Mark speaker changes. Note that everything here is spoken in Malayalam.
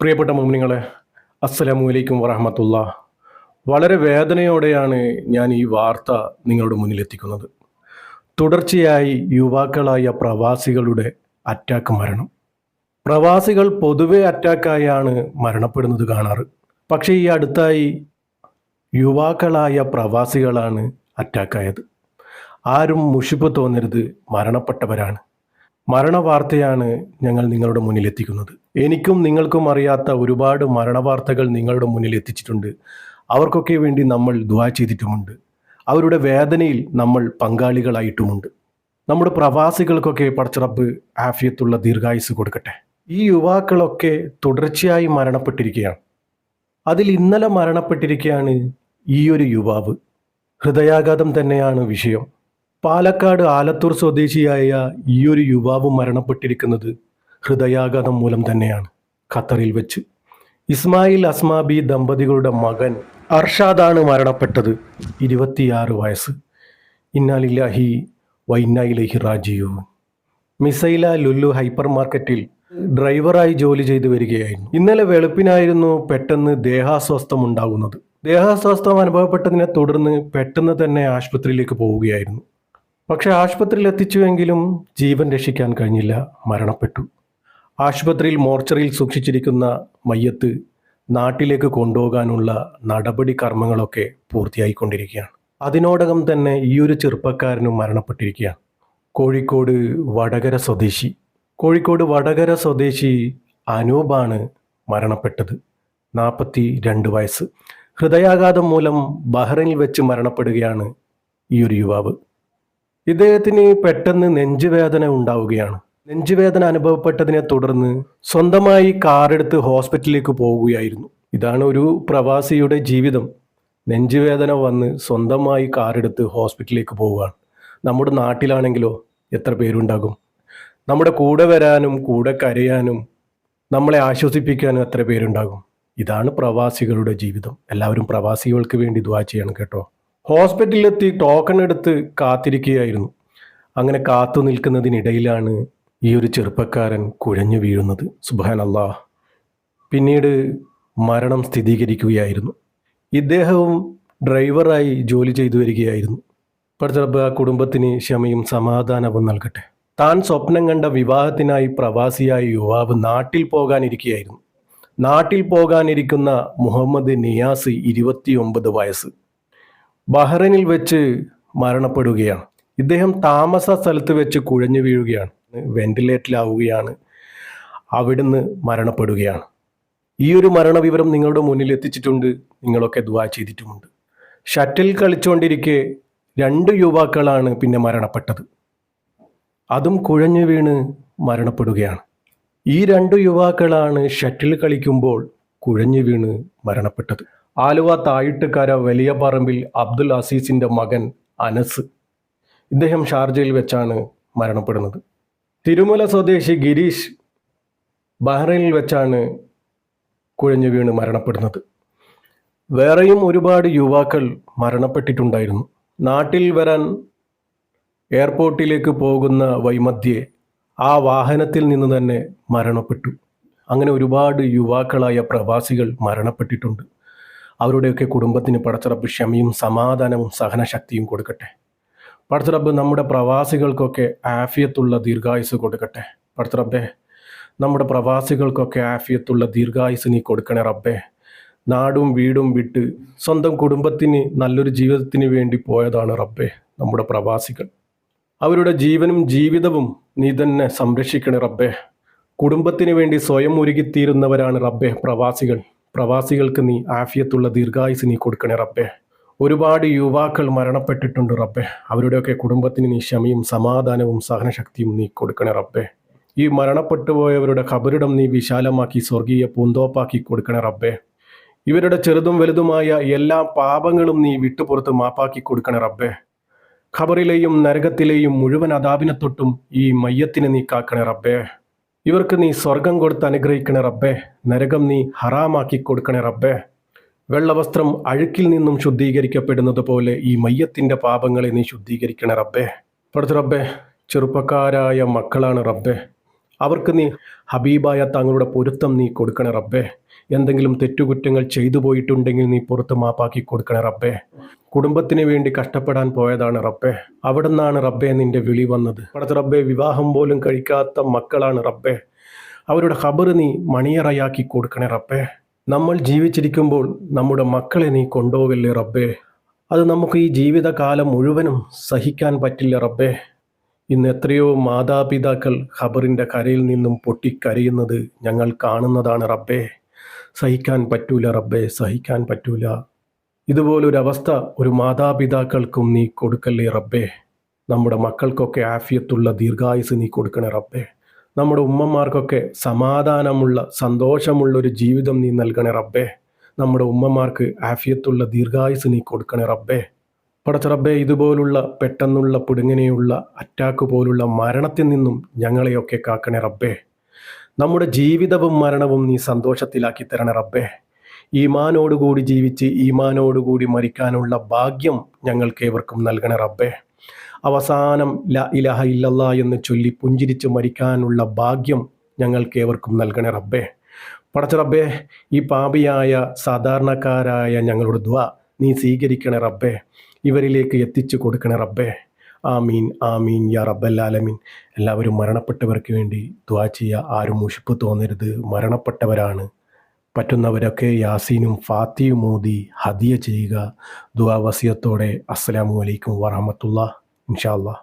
Speaker 1: പ്രിയപ്പെട്ട മോമിനിങ്ങളെ അസ്സലാമു അലൈക്കും വറഹമത്തുള്ള. വളരെ വേദനയോടെയാണ് ഞാൻ ഈ വാർത്ത നിങ്ങളുടെ മുന്നിലെത്തിക്കുന്നത്. തുടർച്ചയായി യുവാക്കളായ പ്രവാസികളുടെ അറ്റാക്ക് മരണം. പ്രവാസികൾ പൊതുവെ അറ്റാക്കായാണ് മരണപ്പെടുന്നത് കാണാറ്. പക്ഷേ ഈ അടുത്തായി യുവാക്കളായ പ്രവാസികളാണ് അറ്റാക്കായത് ആരും മുഷിപ്പ് തോന്നരുത് മരണപ്പെട്ടവരാണ്. മരണവാർത്തയാണ് ഞങ്ങൾ നിങ്ങളുടെ മുന്നിൽ എത്തിക്കുന്നത്. എനിക്കും നിങ്ങൾക്കും അറിയാത്ത ഒരുപാട് മരണവാർത്തകൾ നിങ്ങളുടെ മുന്നിൽ എത്തിച്ചിട്ടുണ്ട്. അവർക്കൊക്കെ വേണ്ടി നമ്മൾ ദ്വാ ചെയ്തിട്ടുമുണ്ട്. അവരുടെ വേദനയിൽ നമ്മൾ പങ്കാളികളായിട്ടുമുണ്ട്. നമ്മുടെ പ്രവാസികൾക്കൊക്കെ പടച്ചിറപ്പ് ആഫിയത്തുള്ള ദീർഘായുസ് കൊടുക്കട്ടെ. ഈ യുവാക്കളൊക്കെ തുടർച്ചയായി മരണപ്പെട്ടിരിക്കുകയാണ്. അതിൽ ഇന്നലെ മരണപ്പെട്ടിരിക്കുകയാണ് ഈ ഒരു യുവാവ്. ഹൃദയാഘാതം തന്നെയാണ് വിഷയം. പാലക്കാട് ആലത്തൂർ സ്വദേശിയായ ഈ ഒരു യുവാവ് മരണപ്പെട്ടിരിക്കുന്നത് ഹൃദയാഘാതം മൂലം തന്നെയാണ്. ഖത്തറിൽ വെച്ച്. ഇസ്മായിൽ അസ്മാബി ദമ്പതികളുടെ മകൻ അർഷാദാണ് മരണപ്പെട്ടത്. ഇരുപത്തിയാറ് വയസ്സ്. ഇന്നാലില്ലാഹി വൈന്നായിലഹി റാജിയു മിസൈല ലുല്ലു ഹൈപ്പർ മാർക്കറ്റിൽ ഡ്രൈവറായി ജോലി ചെയ്തു വരികയായിരുന്നു. ഇന്നലെ വെളുപ്പിനായിരുന്നു പെട്ടെന്ന് ദേഹാസ്വസ്ഥം ഉണ്ടാകുന്നത് ദേഹാസ്വാസ്ഥം അനുഭവപ്പെട്ടതിനെ തുടർന്ന് പെട്ടെന്ന് തന്നെ ആശുപത്രിയിലേക്ക് പോവുകയായിരുന്നു. പക്ഷെ ആശുപത്രിയിൽ എത്തിച്ചുവെങ്കിലും ജീവൻ രക്ഷിക്കാൻ കഴിഞ്ഞില്ല മരണപ്പെട്ടു. ആശുപത്രിയിൽ മോർച്ചറിയിൽ സൂക്ഷിച്ചിരിക്കുന്ന മയ്യത്ത് നാട്ടിലേക്ക് കൊണ്ടുപോകാനുള്ള നടപടി കർമ്മങ്ങളൊക്കെ പൂർത്തിയായിക്കൊണ്ടിരിക്കുകയാണ്. അതിനോടകം തന്നെ ഈ ഒരു ചെറുപ്പക്കാരനും മരണപ്പെട്ടിരിക്കുകയാണ്. കോഴിക്കോട് വടകര സ്വദേശി. കോഴിക്കോട് വടകര സ്വദേശി അനൂപാണ് മരണപ്പെട്ടത്. നാൽപ്പത്തി രണ്ട് വയസ്സ്. ഹൃദയാഘാതം മൂലം ബഹ്റൈനിൽ വെച്ച് മരണപ്പെടുകയാണ് ഈ ഒരു യുവാവ്. ഇദ്ദേഹത്തിന് പെട്ടെന്ന് നെഞ്ചുവേദന ഉണ്ടാവുകയാണ്. നെഞ്ചുവേദന അനുഭവപ്പെട്ടതിനെ തുടർന്ന് സ്വന്തമായി കാറെടുത്ത് ഹോസ്പിറ്റലിലേക്ക് പോവുകയായിരുന്നു. ഇതാണ് ഒരു പ്രവാസിയുടെ ജീവിതം. നെഞ്ചുവേദന വന്ന് സ്വന്തമായി കാറെടുത്ത് ഹോസ്പിറ്റലിലേക്ക് പോവുകയാണ്. നമ്മുടെ നാട്ടിലാണെങ്കിലോ എത്ര പേരുണ്ടാകും? നമ്മുടെ കൂടെ വരാനും കൂടെ കരയാനും നമ്മളെ ആശ്വസിപ്പിക്കാനും എത്ര പേരുണ്ടാകും? ഇതാണ് പ്രവാസികളുടെ ജീവിതം. എല്ലാവരും പ്രവാസികൾക്ക് വേണ്ടി ദ്വാ ചെയ്യണം കേട്ടോ. ഹോസ്പിറ്റലിലെത്തി ടോക്കൺ എടുത്ത് കാത്തിരിക്കുകയായിരുന്നു. അങ്ങനെ കാത്തു നിൽക്കുന്നതിനിടയിലാണ് ഈ ഒരു ചെറുപ്പക്കാരൻ കുഴഞ്ഞു വീഴുന്നത്. സുബാനല്ലാ പിന്നീട് മരണം സ്ഥിരീകരിക്കുകയായിരുന്നു. ഇദ്ദേഹവും ഡ്രൈവറായി ജോലി ചെയ്തു വരികയായിരുന്നു. പഠിച്ചറബ് ആ കുടുംബത്തിന് ക്ഷമയും സമാധാനവും നൽകട്ടെ. താൻ സ്വപ്നം കണ്ട വിവാഹത്തിനായി പ്രവാസിയായ യുവാവ് നാട്ടിൽ പോകാനിരിക്കുകയായിരുന്നു നാട്ടിൽ പോകാനിരിക്കുന്ന മുഹമ്മദ് നിയാസ് ഇരുപത്തിയൊമ്പത് വയസ്സ്. ബഹ്റൈനിൽ വെച്ച് മരണപ്പെടുകയാണ്. ഇദ്ദേഹം താമസ സ്ഥലത്ത് വെച്ച് കുഴഞ്ഞു വീഴുകയാണ്. വെന്റിലേറ്ററിലാവുകയാണ്. അവിടുന്ന് മരണപ്പെടുകയാണ്. ഈ ഒരു മരണവിവരം നിങ്ങളുടെ മുന്നിൽ എത്തിച്ചിട്ടുണ്ട്. നിങ്ങളൊക്കെ ദുവാ ചെയ്തിട്ടുമുണ്ട്. ഷട്ടിൽ കളിച്ചുകൊണ്ടിരിക്കെ രണ്ട് യുവാക്കളാണ് പിന്നെ മരണപ്പെട്ടത്. അതും കുഴഞ്ഞു വീണ് മരണപ്പെടുകയാണ്. ഈ രണ്ട് യുവാക്കളാണ് ഷട്ടിൽ കളിക്കുമ്പോൾ കുഴഞ്ഞു വീണ് മരണപ്പെട്ടത്. ആലുവ തായിട്ടുകാര വലിയ പറമ്പിൽ അബ്ദുൽ അസീസിന്റെ മകൻ അനസ്. ഇദ്ദേഹം ഷാർജയിൽ വെച്ചാണ് മരണപ്പെടുന്നത്. തിരുമല സ്വദേശി ഗിരീഷ് ബഹ്റൈനിൽ വെച്ചാണ് കുഴഞ്ഞു വീണ് മരണപ്പെടുന്നത്. വേറെയും ഒരുപാട് യുവാക്കൾ മരണപ്പെട്ടിട്ടുണ്ടായിരുന്നു. നാട്ടിൽ വരാൻ എയർപോർട്ടിലേക്ക് പോകുന്ന വൈമധ്യേ ആ വാഹനത്തിൽ നിന്ന് തന്നെ മരണപ്പെട്ടു. അങ്ങനെ ഒരുപാട് യുവാക്കളായ പ്രവാസികൾ മരണപ്പെട്ടിട്ടുണ്ട്. അവരുടെയൊക്കെ കുടുംബത്തിന് പടച്ചറബ് ക്ഷമയും സമാധാനവും സഹനശക്തിയും കൊടുക്കട്ടെ. പടച്ചറബ് നമ്മുടെ പ്രവാസികൾക്കൊക്കെ ആഫിയത്തുള്ള ദീർഘായുസ് കൊടുക്കട്ടെ. പടച്ചറബേ നമ്മുടെ പ്രവാസികൾക്കൊക്കെ ആഫിയത്തുള്ള ദീർഘായുസ് നീ കൊടുക്കണേ റബ്ബേ. നാടും വീടും വിട്ട് സ്വന്തം കുടുംബത്തിന് നല്ലൊരു ജീവിതത്തിന് വേണ്ടി പോയതാണ് റബ്ബേ നമ്മുടെ പ്രവാസികൾ. അവരുടെ ജീവനും ജീവിതവും നീ തന്നെ സംരക്ഷിക്കണേ റബ്ബേ. കുടുംബത്തിന് വേണ്ടി സ്വയം ഒരുകിത്തീരുന്നവരാണ് റബ്ബേ പ്രവാസികൾ. പ്രവാസികൾക്ക് നീ ആഫിയത്തുള്ള ദീർഘായുസ് നീ കൊടുക്കണേ റബ്ബേ. ഒരുപാട് യുവാക്കൾ മരണപ്പെട്ടിട്ടുണ്ട് റബ്ബെ. അവരുടെയൊക്കെ കുടുംബത്തിന് നീ ക്ഷമയും സമാധാനവും സഹനശക്തിയും നീ കൊടുക്കണേ റബ്ബെ. ഈ മരണപ്പെട്ടു പോയവരുടെ ഖബറിടം നീ വിശാലമാക്കി സ്വർഗീയ പൂന്തോപ്പാക്കി കൊടുക്കണേ റബ്ബെ. ഇവരുടെ ചെറുതും വലുതുമായ എല്ലാ പാപങ്ങളും നീ വിട്ടുപുറത്ത് മാപ്പാക്കി കൊടുക്കണേ റബ്ബെ. ഖബറിലെയും നരകത്തിലെയും മുഴുവൻ അതാപിനെ തൊട്ടും ഈ മയ്യത്തിനെ നീ കാക്കണേ റബ്ബേ. ഇവർക്ക് നീ സ്വർഗം കൊടുത്ത് അനുഗ്രഹിക്കണേ റബ്ബേ. നരകം നീ ഹറാമാക്കി കൊടുക്കണേ റബ്ബേ. വെള്ളവസ്ത്രം അഴുക്കിൽ നിന്നും ശുദ്ധീകരിക്കപ്പെടുന്നത് പോലെ ഈ മയ്യത്തിന്റെ പാപങ്ങളെ നീ ശുദ്ധീകരിക്കണേ റബ്ബേ. പഠിച്ച റബ്ബേ ചെറുപ്പക്കാരായ മക്കളാണ് റബ്ബേ. അവർക്ക് നീ ഹബീബായ തങ്ങളുടെ പൊരുത്തം നീ കൊടുക്കണേ റബ്ബേ. എന്തെങ്കിലും തെറ്റുകുറ്റങ്ങൾ ചെയ്തു പോയിട്ടുണ്ടെങ്കിൽ നീ പുറത്ത് മാപ്പാക്കി കൊടുക്കണേ റബ്ബേ. കുടുംബത്തിന് വേണ്ടി കഷ്ടപ്പെടാൻ പോയതാണ് റബ്ബേ. അവിടെ നിന്നാണ് റബ്ബേ നിന്റെ വിളി വന്നത്. അവിടുത്തെ റബ്ബേ വിവാഹം പോലും കഴിക്കാത്ത മക്കളാണ് റബ്ബേ. അവരുടെ ഖബർ നീ മണിയറയാക്കി കൊടുക്കണേ റബ്ബേ. നമ്മൾ ജീവിച്ചിരിക്കുമ്പോൾ നമ്മുടെ മക്കളെ നീ കൊണ്ടുപോകല്ലേ റബ്ബേ. അത് നമുക്ക് ഈ ജീവിതകാലം മുഴുവനും സഹിക്കാൻ പറ്റില്ല റബ്ബേ. ഇന്ന് എത്രയോ മാതാപിതാക്കൾ ഖബറിന്റെ കരയിൽ നിന്നും പൊട്ടിക്കരയുന്നത് ഞങ്ങൾ കാണുന്നതാണ് റബ്ബേ. സഹിക്കാൻ പറ്റൂല റബ്ബേ സഹിക്കാൻ പറ്റൂല. ഇതുപോലൊരവസ്ഥ ഒരു മാതാപിതാക്കൾക്കും നീ കൊടുക്കല്ലേ റബ്ബേ. നമ്മുടെ മക്കൾക്കൊക്കെ ആഫിയത്തുള്ള ദീർഘായുസ് നീ കൊടുക്കണേ റബ്ബേ. നമ്മുടെ ഉമ്മമാർക്കൊക്കെ സമാധാനമുള്ള സന്തോഷമുള്ള ഒരു ജീവിതം നീ നൽകണേ റബ്ബേ. നമ്മുടെ ഉമ്മമാർക്ക് ആഫിയത്തുള്ള ദീർഘായുസ് നീ കൊടുക്കണേ റബ്ബേ. പടച്ച റബ്ബേ ഇതുപോലുള്ള പെട്ടെന്നുള്ള പിടുങ്ങനെയുള്ള അറ്റാക്ക് പോലുള്ള മരണത്തിൽ നിന്നും ഞങ്ങളെയൊക്കെ കാക്കണേ റബ്ബേ. നമ്മുടെ ജീവിതവും മരണവും നീ സന്തോഷത്തിലാക്കി തരണേ റബ്ബേ. ഈമാനോടുകൂടി ജീവിച്ച് ഈമാനോടുകൂടി മരിക്കാനുള്ള ഭാഗ്യം ഞങ്ങൾക്ക് ഏവർക്കും നൽകണേ റബ്ബേ. അവസാനം ല ഇലഹ ഇല്ലല്ല എന്ന് ചൊല്ലി പുഞ്ചിരിച്ച് മരിക്കാനുള്ള ഭാഗ്യം ഞങ്ങൾക്ക് ഏവർക്കും നൽകണേ റബ്ബേ. പടച്ച റബ്ബേ ഈ പാപിയായ സാധാരണക്കാരായ ഞങ്ങളുടെ ദ്വ നീ സ്വീകരിക്കണേ റബ്ബേ. ഇവരിലേക്ക് എത്തിച്ചു കൊടുക്കണേ റബ്ബേ. ആമീൻ ആമീൻ യാ റബ്ബല്ലാലമീൻ എല്ലാവരും മരണപ്പെട്ടവർക്ക് വേണ്ടി ദ്വാ ചെയ്യുക ആരും മുഷിപ്പ് തോന്നരുത്. മരണപ്പെട്ടവരാണ്. പറ്റുന്നവരൊക്കെ യാസീനും ഫാത്തിയും മോദി ഹദിയ ചെയ്യുക. ദുവാ വസിയത്തോടെ അസ്സലാമു അലൈക്കും വറഹമത്തുള്ള ഇൻഷാ അല്ലാ